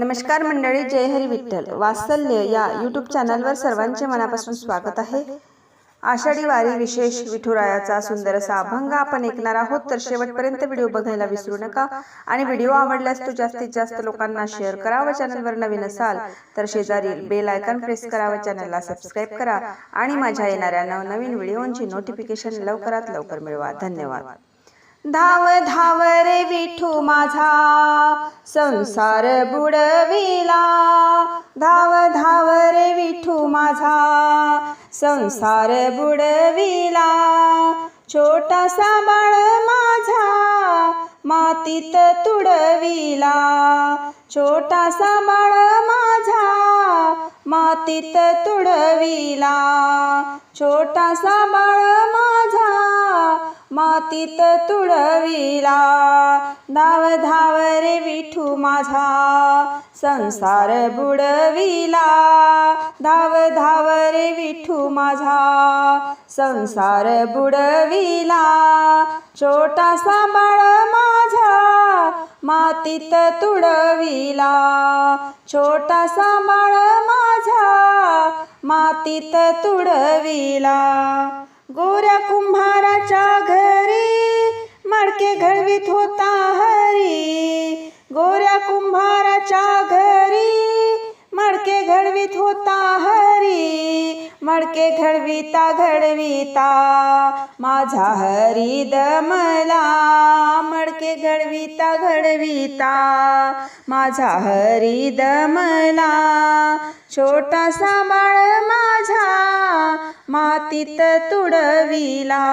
नमस्कार मंडळी जय हरी विठ्ठल. वात्सल्य या यूट्यूब चॅनलवर सर्वांचे मनापासून स्वागत आहे. आषाढी वारी विशेष विठुरायाचा सुंदर असा अभंग आपण ऐकणार आहोत तर शेवटपर्यंत व्हिडिओ बघायला विसरू नका. आणि व्हिडिओ आवडल्यास तो जास्तीत जास्त लोकांना शेअर करा व चॅनलवर नवीन असाल तर शेजारील बेल आयकॉन प्रेस करा व चॅनलला सबस्क्राईब करा. आणि माझ्या येणाऱ्या नवनवीन व्हिडिओंची नोटिफिकेशन लवकरात लवकर मिळवा. धन्यवाद. धाव धाव रे विठू माझा. संसार बुडविला. धाव धाव रे विठू माझा. संसार बुडविला. छोटासा बाळ माझा. मातीत तुडविला. छोटासा बाळ माझा. मातीत तुडविला. छोटासा बाळ माझा. मातीत तुडविला धाव धाव रे विठू माझा. संसार बुडविला. धाव धाव रे विठू माझा. संसार बुडविला. छोटासा सांभाळ माझा. मातीत तुडविला छोटासा सांभाळ माझा. मातीत तुडविला गोऱ्या कुंभाराच्या घरी मडके घडवीत होता हरी. गोऱ्या कुंभाराच्या घरी मडके घडवीत होता हरी मडके घडविता घडविता माझा हरी दमला मडके घडविता घडविता माझा हरी दमला छोटासा बाळ माझा मातीत तुडविला.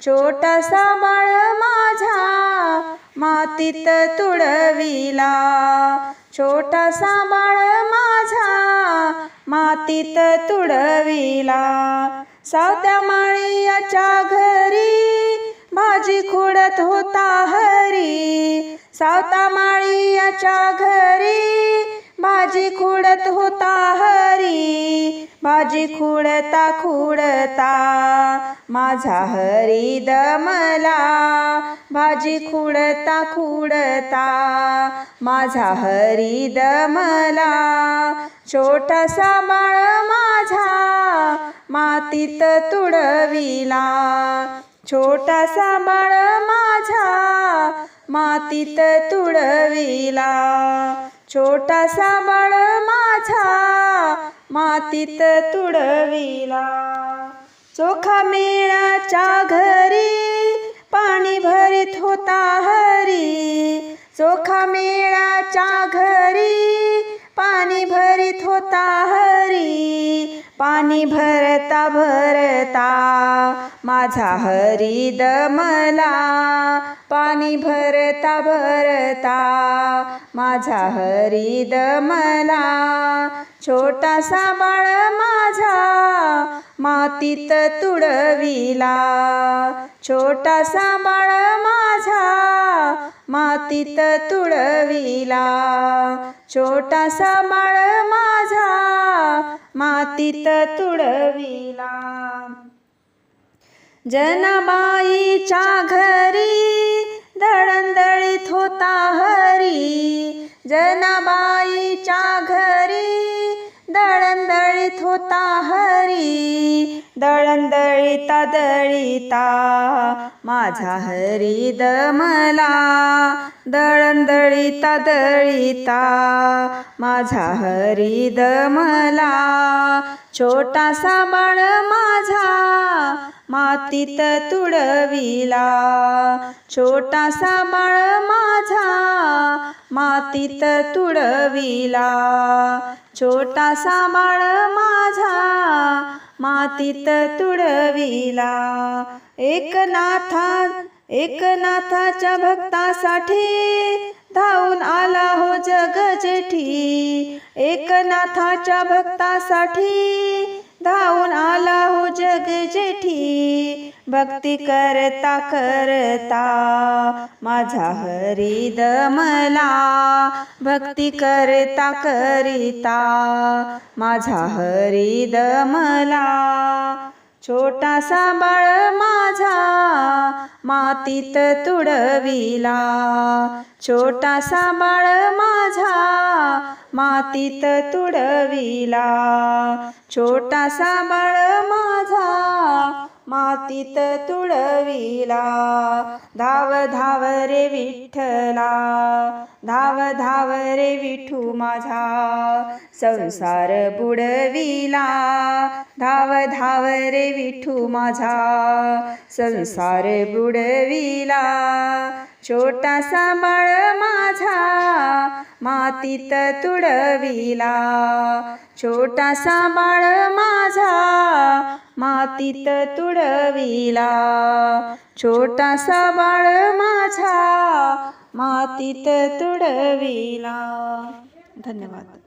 छोटासा बाळ माझा मातीत तुडविला. छोटासा बाळ माझा मातीत तुडविला. सावत्या माळीयाच्या घरी भाजी खुडत होता हरी. सावता माळीयाच्या घरी भाजी खुडत होता हरी. भाजी खुडता खुडता माझा हरी दमला. भाजी खुडता खुडता माझा हरी दमला. छोटासा बाळ माझा मातीत तुडविला. छोटासा बाळ माझा मातीत तुडविला. छोटासा बाळ माझा मातीत तुडविला. चोखा मेळाच्या घरी पाणी भरीत होता हरी. चोखा मेळाच्या घरी होता हरी पाणी भरता भरता. माझा हरी दमला पाणी भरता भरता. माझा हरी दमला छोटासा बाळ माझा मातीत तुडविला. छोटासा बाळ माझा मातीत तुळविला. छोटासा माळ माझा मातीत तुळविला. जनबाईच्या घरी दळंदळीत होता हरी. जनाबाईच्या घरी दळंदळीत होता हरी दळंदळी दळीता माझा हरी दमला दळंदळी दळीता माझा हरी दमला छोटासा बाळ माझा मातीत तुडविला. छोटासा बाळ माझा मातीत तुडविला. छोटासा बाळ माझा मातीत तुडविला. एकनाथा एकनाथाच्या भक्तासाठी धावून आला हो जग जेठी. एकनाथाच्या भक्तासाठी धावून आला हो जग जेठी. भक्ती करता करता माझा हरी दमला भक्ती करता करिता माझा हरी दमला छोटासा बाळ माझा मातीत तुडविला. छोटासा बाळ माझा मातीत तुडविला. छोटासा बाळ माझा मातीत तुळविला. धाव धाव रे विठ्ठला. धाव धाव रे विठू माझा. संसार बुडविला. धाव धाव रे विठू माझा. संसार बुडविला. छोटासा बाळ माझा. मातीत तुडविला छोटासा बाळ माझा. मातीत तुडविला. छोटासा बाळ माझा मातीत तुडविला. धन्यवाद.